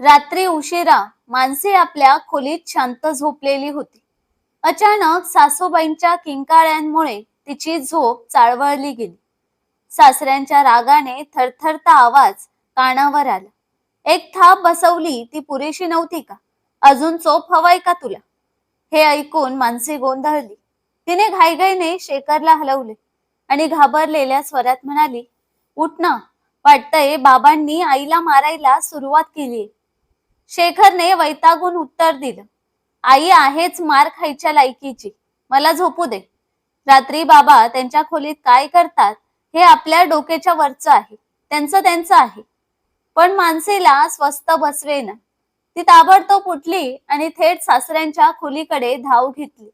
रात्री उशिरा माणसे आपल्या खोलीत शांत झोपलेली होती. अचानक सासूबाईंच्या किंकाळ्यांमुळे तिची झोप चाळवळली गेली. सासऱ्यांच्या रागाने थरथरता आवाज कानावर आला. एक थाप बसवली ती पुरेशी नव्हती का? अजून चोप हवाय का तुला? हे ऐकून मानसी गोंधळली. तिने घाईघाईने शेखरला हलवले आणि घाबरलेल्या स्वरात म्हणाली उठ ना वाटतंय बाबांनी आईला मारायला सुरुवात केली शेखरने वैतागून उत्तर दिलं. आई आहेच मार खायच्या लायकीची. मला झोपू दे. रात्री बाबा त्यांच्या खोलीत काय करतात हे आपल्या डोक्याच्या वरचं आहे. त्यांचं त्यांचं आहे. पण माणसेला स्वस्त बसवेना. ती ताबडतोब उठली आणि थेट सासऱ्यांच्या खोलीकडे धाव घेतली.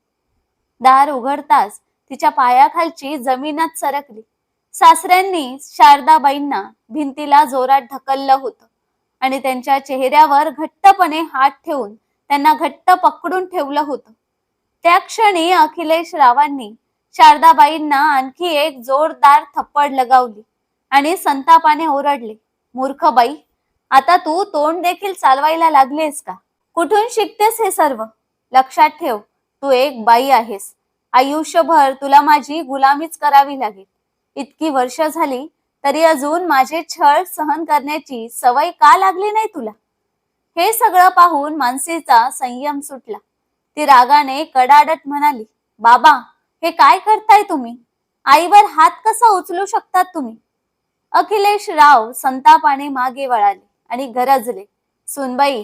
दार उघडताच तिच्या पायाखालची जमीनात सरकली. सासऱ्यांनी शारदाबाईंना भिंतीला जोरात ढकललं होतं. आणि त्यांच्या चेहऱ्यावर घट्टपणे हात ठेवून त्यांना घट्ट पकडून ठेवलं होतं. त्या क्षणी अखिलेश रावांनी शारदाबाईंना आणखी एक जोरदार थप्पड लगावली आणि संतापाने ओरडले मूर्ख बाई आता तू तोंड देखील चालवायला लागलेस का? कुठून शिकतेस हे सर्व? लक्षात ठेव तू एक बाई आहेस. आयुष्यभर तुला माझी गुलामीच करावी लागेल. इतकी वर्ष झाली तरी अजून माझे छळ सहन करण्याची सवय का लागली नाही तुला? हे सगळं पाहून मानसीचा संयम सुटला. ती रागाने कडाडत म्हणाली बाबा हे काय करताय तुम्ही? आईवर हात कसा उचलू शकतात तुम्ही? अखिलेश राव संतापाने मागे वळाले आणि गरजले सुनबाई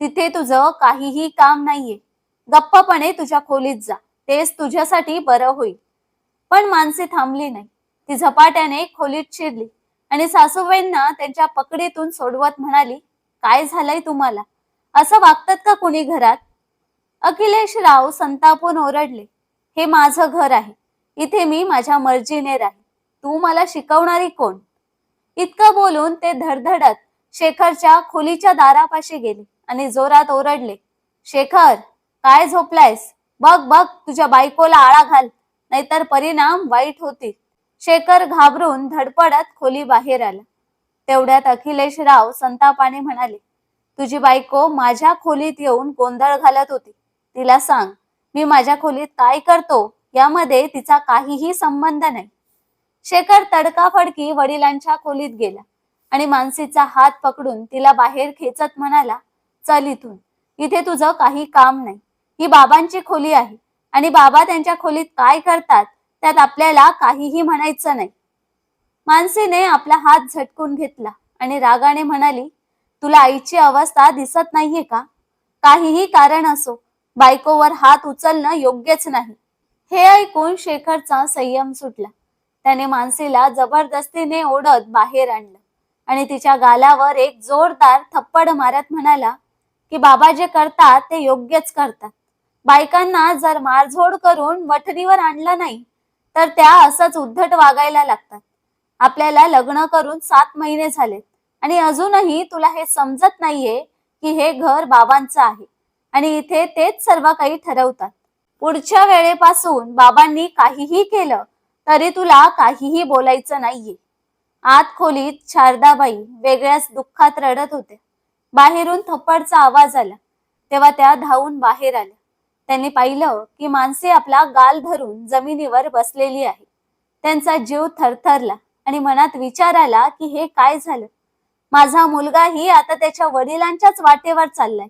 तिथे तुझं काहीही काम नाहीये. गप्पपणे तुझ्या खोलीत जा. तेच तुझ्यासाठी बरं होईल. पण मानसी थांबली नाही. ती झपाट्याने खोलीत शिरली आणि सासूबाईंना त्यांच्या पकडीतून सोडवत म्हणाली काय झालंय तुम्हाला? असं वागतात का कुणी घरात? अखिलेश राव संतापून ओरडले हे माझं घर आहे. इथे मी माझ्या मर्जीने राहील तू मला शिकवणारी कोण? इतकं बोलून ते धडधडत शेखरच्या खोलीच्या दारापाशी गेले आणि जोरात ओरडले शेखर काय झोपलायस? बघ बघ तुझ्या बायकोला आळा घाल नाहीतर परिणाम वाईट होतील. शेखर घाबरून धडपडत खोली बाहेर आला. तेवढ्यात अखिलेश राव संतापाने म्हणाले तुझी बायको माझ्या खोलीत येऊन गोंधळ घालत होती. तिला सांग मी माझ्या खोलीत काय करतो? यामध्ये तिचा काहीही संबंध नाही. शेखर तडकाफडकी वडिलांच्या खोलीत गेला आणि मानसीचा हात पकडून तिला बाहेर खेचत म्हणाला चल इथून. इथे तुझं काही काम नाही. ही बाबांची खोली आहे. आणि बाबा त्यांच्या खोलीत काय करतात? त्यात आपल्याला काहीही म्हणायचं नाही. मानसीने आपला हात झटकून घेतला आणि रागाने म्हणाली तुला आईची अवस्था दिसत नाहीये का? काहीही कारण असो बायकोवर हात उचलणं योग्यच नाही. हे ऐकून शेखरचा संयम सुटला. त्याने मानसीला जबरदस्तीने ओढत बाहेर आणलं आणि तिच्या गालावर एक जोरदार थप्पड मारत म्हणाला की बाबा जे करतात ते योग्यच करतात. बायकांना जर मारझोड करून वठणीवर आणलं नाही तर त्या असंच उद्धट वागायला लागतात. आपल्याला लग्न करून सात महिने झाले आणि अजूनही तुला हे समजत नाहीये की हे घर बाबांचं आहे. आणि इथे तेच सर्व काही ठरवतात. पुढच्या वेळेपासून बाबांनी काहीही केलं तरी तुला काहीही बोलायचं नाहीये. आत खोलीत शारदाबाई वेगळ्याच दुःखात रडत होत्या. बाहेरून थप्पडचा आवाज आला. तेव्हा त्या धावून बाहेर आल्या. त्यांनी पाहिलं की माणसे आपला गाल धरून जमिनीवर बसलेली आहे त्यांचा जीव थरथरला आणि मनात विचार आला की हे काय झालं? माझा मुलगाही आता त्याच्या वडिलांच्याच वाटेवर चाललाय.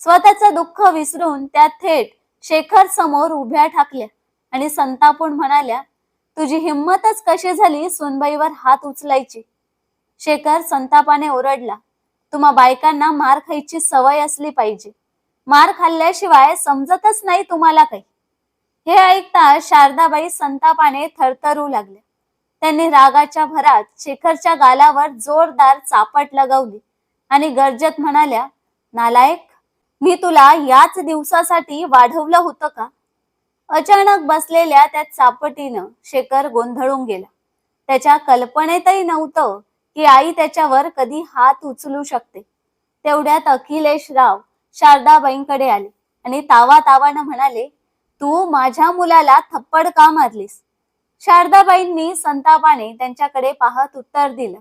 स्वतःचं दुःख विसरून त्या थेट शेखर समोर उभ्या ठाकल्या आणि संतापून म्हणाल्या तुझी हिंमतच कशी झाली सुनबाईवर हात उचलायची? शेखर संतापाने ओरडला तुम्हा बायकांना मार खायची सवय असली पाहिजे. मार खाल्ल्याशिवाय समजतच नाही तुम्हाला काही. हे ऐकता शारदाबाई संतापाने थरथरू लागल्या त्यांनी रागाच्या भरात शेखरच्या गालावर जोरदार चापट लगावली आणि गरजत म्हणाल्या नालायक मी तुला याच दिवसासाठी वाढवलं होतं का? अचानक बसलेल्या त्या चापटीनं शेखर गोंधळून गेला. त्याच्या कल्पनेतही नव्हतं की आई त्याच्यावर कधी हात उचलू शकते. तेवढ्यात अखिलेश राव शारदाबाईंकडे आले आणि तावा तावानं म्हणाले तू माझ्या मुलाला थप्पड का मारलीस? शारदाबाईंनी संतापाने त्यांच्याकडे पाहत उत्तर दिलं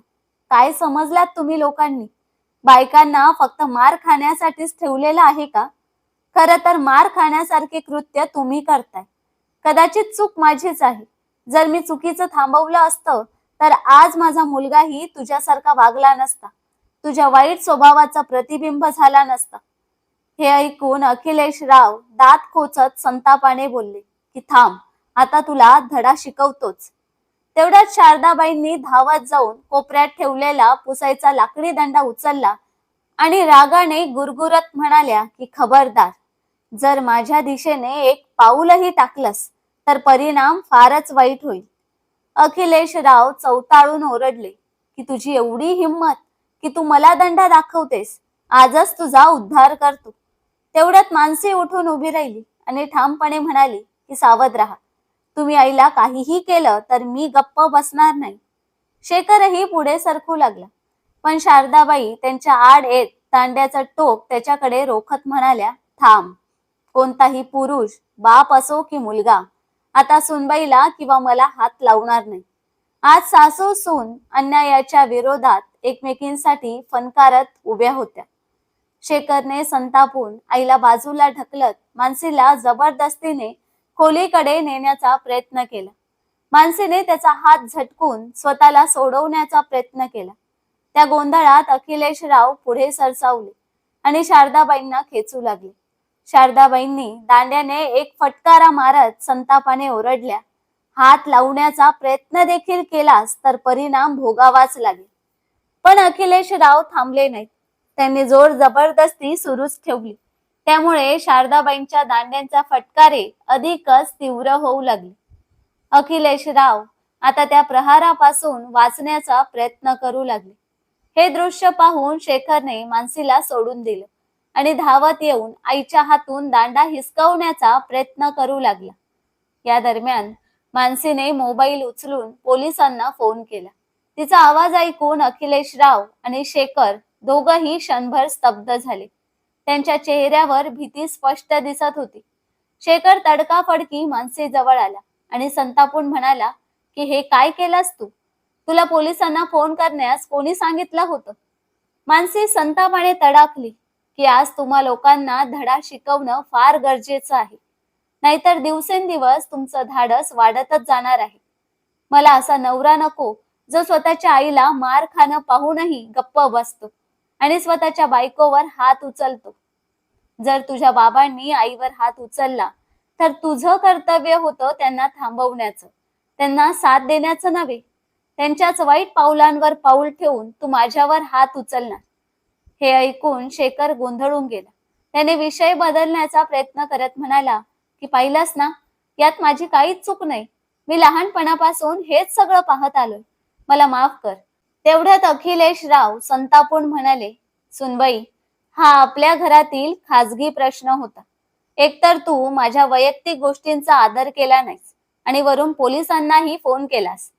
काय समजलात तुम्ही लोकांनी? बायकांना फक्त मार खाण्यासाठीच ठेवलेलं आहे का? खर तर मार खाण्यासारखे कृत्य तुम्ही करताय. कदाचित चूक माझीच आहे. जर मी चुकीचं थांबवलं असतं तर आज माझा मुलगाही तुझ्यासारखा वागला नसता. तुझ्या वाईट स्वभावाचा प्रतिबिंब झाला नसता. हे ऐकून अखिलेश राव दात खोचत संतापाने बोलले की थांब आता तुला धडा शिकवतोच. तेवढ्यात शारदाबाईंनी धावत जाऊन कोपऱ्यात ठेवलेला पुसायचा लाकडी दंडा उचलला आणि रागाने गुरगुरत म्हणाल्या की खबरदार जर माझ्या दिशेने एक पाऊलही टाकलंस तर परिणाम फारच वाईट होईल. अखिलेश राव चौताळून ओरडले की तुझी एवढी हिंमत की तू मला दंडा दाखवतेस आजच तुझा उद्धार करतो. तेवढ्यात माणसे उठून उभी राहिली आणि ठामपणे म्हणाली की सावध राहा. तुम्ही आईला काहीही केलं तर मी गप्प बसणार नाही. शेखरही पुढे सरकू लागला. पण शारदाबाई त्यांच्या आड येत दांड्याचं टोक त्याच्याकडे रोखत म्हणाल्या थांब. कोणताही पुरुष बाप असो की मुलगा आता सुनबाईला किंवा मला हात लावणार नाही. आज सासू सून अन्यायाच्या विरोधात एकमेकींसाठी फनकारत उभ्या होत्या. शेखरने संतापून आईला बाजूला ढकलत मानसीला जबरदस्तीने खोलीकडे नेण्याचा प्रयत्न केला. मानसीने त्याचा हात झटकून स्वतःला सोडवण्याचा प्रयत्न केला. त्या गोंधळात अखिलेश राव पुढे सरसावले आणि शारदाबाईंना खेचू लागले. शारदाबाईंनी दांड्याने एक फटकारा मारत संतापाने ओरडल्या हात लावण्याचा प्रयत्न देखील केलास तर परिणाम भोगावाच लागेल. पण अखिलेश राव थांबले नाहीत. त्यांनी जोर जबरदस्ती सुरूच ठेवली. त्यामुळे शारदाबाईंच्या दांड्यांचा फटकारे अधिकच तीव्र होऊ लागले. अखिलेश राव आता त्या प्रहारापासून वाचण्याचा प्रयत्न करू लागले. हे दृश्य पाहून शेखरने मानसीला सोडून दिलं आणि धावत येऊन आईच्या हातून दांडा हिसकवण्याचा प्रयत्न करू लागला. या दरम्यान मानसीने मोबाईल उचलून पोलिसांना फोन केला. तिचा आवाज ऐकून अखिलेश राव आणि शेखर दोघही क्षणभर स्तब्ध झाले. त्यांच्या चेहऱ्यावर भीती स्पष्ट दिसत होती. शेखर तडकाफडकी मानसी जवळ आला आणि संतापून म्हणाला की हे काय केलंस तू? तुला पोलिसांना फोन करण्यास कोणी सांगितलं होतं मानसी संतापाने तडाखली की आज तुम्हा लोकांना धडा शिकवणं फार गरजेचं आहे. नाहीतर दिवसेंदिवस तुमचं धाडस वाढतच जाणार आहे. मला असा नवरा नको जो स्वतःच्या आईला मार खाणं पाहूनही गप्प बसतो. आणि स्वतःच्या बायकोवर हात उचलतो. जर तुझ्या बाबांनी आईवर हात उचलला तर तुझं कर्तव्य होतं त्यांना थांबवण्याचं. त्यांना साथ देण्याचं नव्हे. त्यांच्याच वाईट पावलांवर पाऊल ठेवून तू माझ्यावर हात उचलणार. हे ऐकून शेखर गोंधळून गेला. त्याने विषय बदलण्याचा प्रयत्न करत म्हणाला की पाहिलास ना यात माझी काहीच चूक नाही. मी लहानपणापासून हेच सगळं पाहत आलोय. मला माफ कर. तेवढ्यात अखिलेश राव संतापून म्हणाले सुनबाई हा आपल्या घरातील खाजगी प्रश्न होता. एकतर तू माझ्या वैयक्तिक गोष्टींचा आदर केला नाहीस आणि वरून पोलिसांनाही फोन केलास.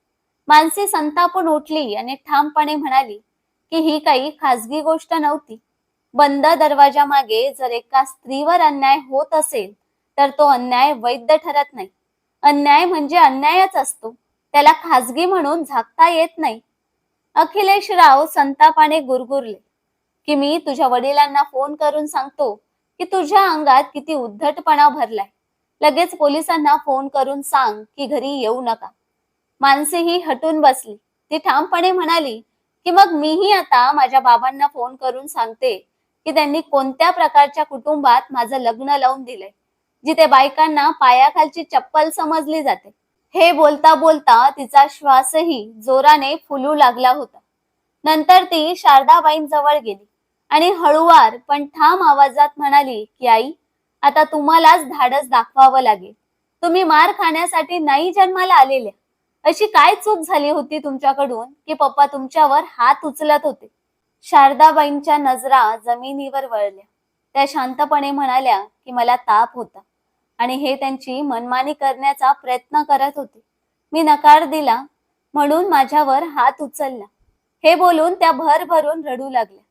मानसी संतापून उठली आणि ठामपणे म्हणाली की ही काही खाजगी गोष्ट नव्हती. बंद दरवाजा मागे जर एका स्त्रीवर अन्याय होत असेल तर तो अन्याय वैध ठरत नाही. अन्याय म्हणजे अन्यायच असतो. त्याला खाजगी म्हणून झाकता येत नाही. अखिलेश राव संतापाने गुरगुरले की मी तुझ्या वडिलांना फोन करून सांगतो की तुझ्या अंगात किती उद्धटपणा भरलाय. लगेच पोलिसांना फोन करून सांग की घरी येऊ नका. मानसी ही हटून बसली. ती ठामपणे म्हणाली की मग मीही आता माझ्या बाबांना फोन करून सांगते की त्यांनी कोणत्या प्रकारच्या कुटुंबात माझं लग्न लावून दिलंय. जिथे बायकांना पायाखालची चप्पल समजली जाते. हे बोलता बोलता तिचा श्वासही जोराने फुलू लागला होता. नंतर ती शारदाबाईंजवळ गेली आणि हळुवार पण ठाम आवाजात म्हणाली की आई आता तुम्हालाच धाडस दाखवावं लागेल. तुम्ही मार खाण्यासाठी नाही जन्माला आलेल्या. अशी काय चूक झाली होती तुमच्याकडून की पप्पा तुमच्यावर हात उचलत होते? शारदाबाईंच्या नजरा जमिनीवर वळल्या. त्या शांतपणे म्हणाल्या की मला ताप होता. आणि हे त्यांची मनमानी करण्याचा प्रयत्न करत होते. मी नकार दिला म्हणून माझ्यावर हात उचलला. हे बोलून त्या भर भरून रडू लागल्या.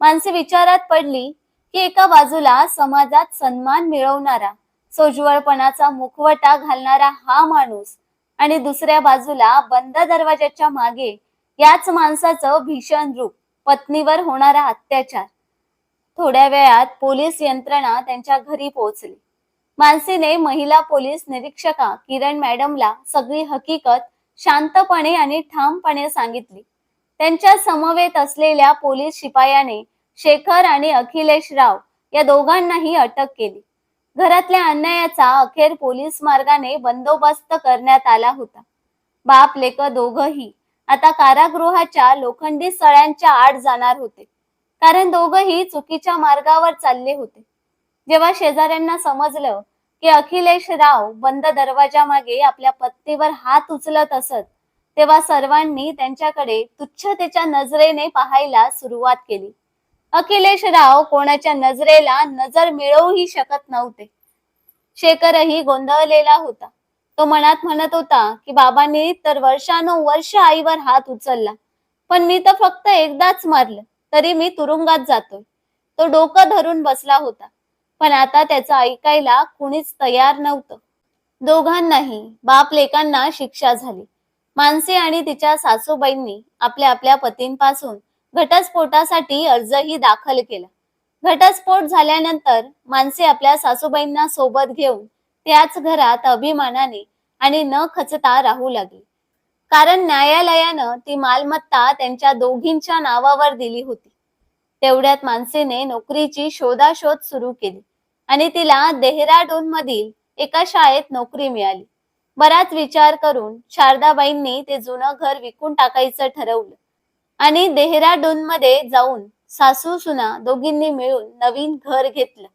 माणसे विचारात पडली की एका बाजूला समाजात सन्मान मिळवणारा सोज्वळपणाचा मुखवटा घालणारा हा माणूस आणि दुसऱ्या बाजूला बंद दरवाजाच्या मागे याच माणसाचं भीषण रूप पत्नीवर होणारा अत्याचार. थोड्या वेळात पोलीस यंत्रणा त्यांच्या घरी पोहोचली. मानसीने महिला पोलीस निरीक्षका किरण मॅडमला सगळी हकीकत शांतपणे आणि ठामपणे सांगितली. त्यांच्या समवेत असलेल्या पोलीस शिपायाने शेखर आणि अखिलेश राव या दोघांनाही अटक केली. घरातल्या अन्यायाचा अखेर पोलीस मार्गाने बंदोबस्त करण्यात आला होता. बाप लेक दोघही आता कारागृहाच्या लोखंडी सळ्यांच्या आड जाणार होते. कारण दोघही चुकीच्या मार्गावर चालले होते. जेव्हा शेजाऱ्यांना समजलं की अखिलेश राव बंद दरवाजा मागे आपल्या पत्नीवर हात उचलत असत तेव्हा सर्वांनी त्यांच्याकडे तुच्छतेच्या नजरेने पाहायला सुरुवात केली. अखिलेश राव कोणाच्या नजरेला नजर मिळवूही शकत नव्हते. शेखरही गोंधळलेला होता. तो मनात म्हणत होता की बाबांनी तर वर्षानुवर्ष आईवर हात उचलला पण मी तर फक्त एकदाच मारलं तरी मी तुरुंगात जातोय. तो डोकं धरून बसला होता. पण आता त्याचं ऐकायला कुणीच तयार नव्हतं. दोघांनाही बाप लेकांना शिक्षा झाली. मानसी आणि तिच्या सासूबाईंनी आपल्या आपल्या पतींपासून घटस्फोटासाठी अर्जही दाखल केला. घटस्फोट झाल्यानंतर मानसी आपल्या सासूबाईंना सोबत घेऊन त्याच घरात अभिमानाने आणि न खचता राहू लागली. कारण न्यायालयानं ती मालमत्ता त्यांच्या दोघींच्या नावावर दिली होती. तेवढ्यात मानसीने नोकरीची शोधाशोध सुरू केली. आणि तिला देहराडून मधील एका शाळेत नोकरी मिळाली. बराच विचार करून शारदाबाईंनी ते जुनं घर विकून टाकायचं ठरवलं. आणि देहराडून मध्ये जाऊन सासू सुना दोघींनी मिळून नवीन घर घेतलं.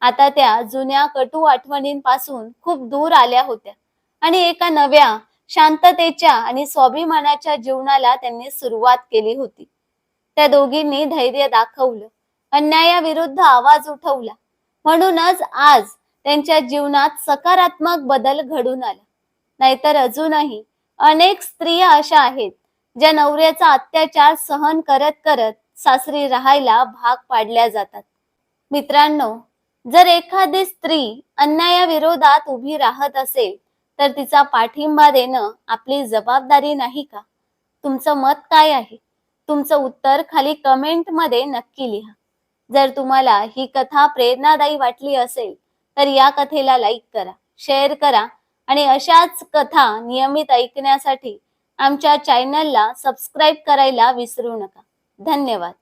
आता त्या जुन्या कटू आठवणींपासून खूप दूर आल्या होत्या. आणि एका नव्या शांततेच्या आणि स्वाभिमानाच्या जीवनाला त्यांनी सुरुवात केली होती. त्या दोघींनी धैर्य दाखवलं. अन्यायाविरुद्ध आवाज उठवला. म्हणूनच आज त्यांच्या जीवनात सकारात्मक बदल घडून आला. नाहीतर अजूनही अनेक स्त्रिया अशा आहेत ज्या नवऱ्याचा अत्याचार सहन करत करत सासरी राहायला भाग पाडल्या जातात. मित्रांनो जर एखादी स्त्री अन्यायाविरोधात उभी राहत असेल तर तिचा पाठिंबा देणं आपली जबाबदारी नाही का? तुमचं मत काय आहे? तुमचं उत्तर खाली कमेंटमध्ये नक्की लिहा. जर तुम्हाला ही कथा प्रेरणादायी वाटली असेल तर या कथेला लाईक करा शेअर करा आणि अशाच कथा नियमित ऐकण्यासाठी आमच्या चॅनलला सबस्क्राईब करायला विसरू नका. धन्यवाद.